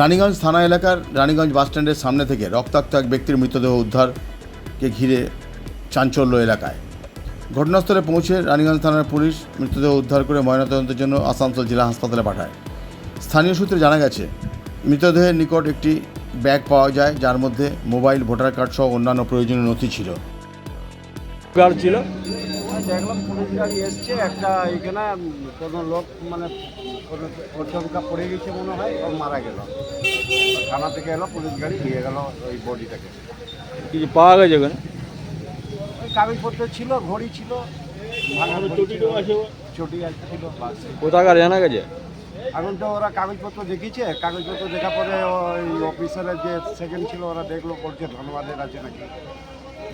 রানীগঞ্জ থানা এলাকার রানীগঞ্জ বাসস্ট্যান্ডের সামনে থেকে রক্তাক্ত এক ব্যক্তির মৃতদেহ উদ্ধারকে ঘিরে চাঞ্চল্য এলাকায়। ঘটনাস্থলে পৌঁছে রানীগঞ্জ থানার পুলিশ মৃতদেহ উদ্ধার করে ময়নাতদন্তের জন্য আসানসোল জেলা হাসপাতালে পাঠায়। স্থানীয় সূত্রে জানা গেছে, মৃতদেহের নিকট একটি ব্যাগ পাওয়া যায়, যার মধ্যে মোবাইল, ভোটার কার্ড সহ অন্যান্য প্রয়োজনীয় নথি ছিল। ছিল। দেখলাম পুলিশ গাড়ি এসছে একটা এখানে কোনো লোক মানে কোনো পড়ে গেছে মনে হয় ও মারা গেল। থানা থেকে এলো পুলিশ গাড়ি নিয়ে গেল ওই বডিটাকে। কিছু পাওয়া গেছে ওখানে? ওই কাগজপত্র ছিল ঘড়ি ছিল ছিল, চটি একটা ছিল বাস। কোথাকার জানা গেছে? এখন তো ওরা কাগজপত্র দেখিয়েছে কাগজপত্র দেখার পরে ওই অফিসারের যে সেকেন্ড ছিল ওরা দেখল বলছে ধন্যবাদের আছে নাকি।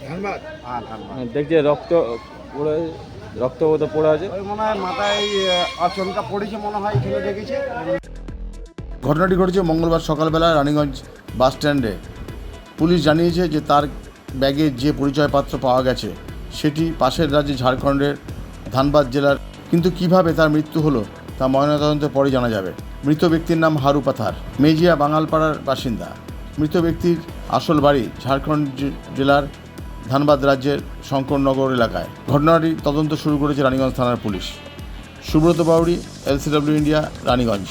ধন্যবাদ। হ্যাঁ ধন্যবাদ। দেখছে রক্ত পড়ে রক্ত পড়ে আছে। ওই মনে হয় মাথায় আচমকা পড়েছে মনে হয় দেখেছে। ঘটনাটি ঘটেছে মঙ্গলবার সকালবেলা রানীগঞ্জ বাস স্ট্যান্ডে। পুলিশ জানিয়েছে যে তার ব্যাগে যে পরিচয়পত্র পাওয়া গেছে সেটি পাশের রাজ্যে ঝাড়খণ্ডের ধানবাদ জেলার। কিন্তু কীভাবে তার মৃত্যু হলো তা ময়নাতদন্তের পরে জানা যাবে। মৃত ব্যক্তির নাম হারু পাথার মেজিয়া বাঙালপাড়ার বাসিন্দা। মৃত ব্যক্তির আসল বাড়ি ঝাড়খণ্ড জেলার ধানবাদ রাজ্যের শঙ্করনগর এলাকায় ঘটনাটি তদন্ত শুরু করেছে রানীগঞ্জ থানার police. Subrata Bauri LCW India Raniganj.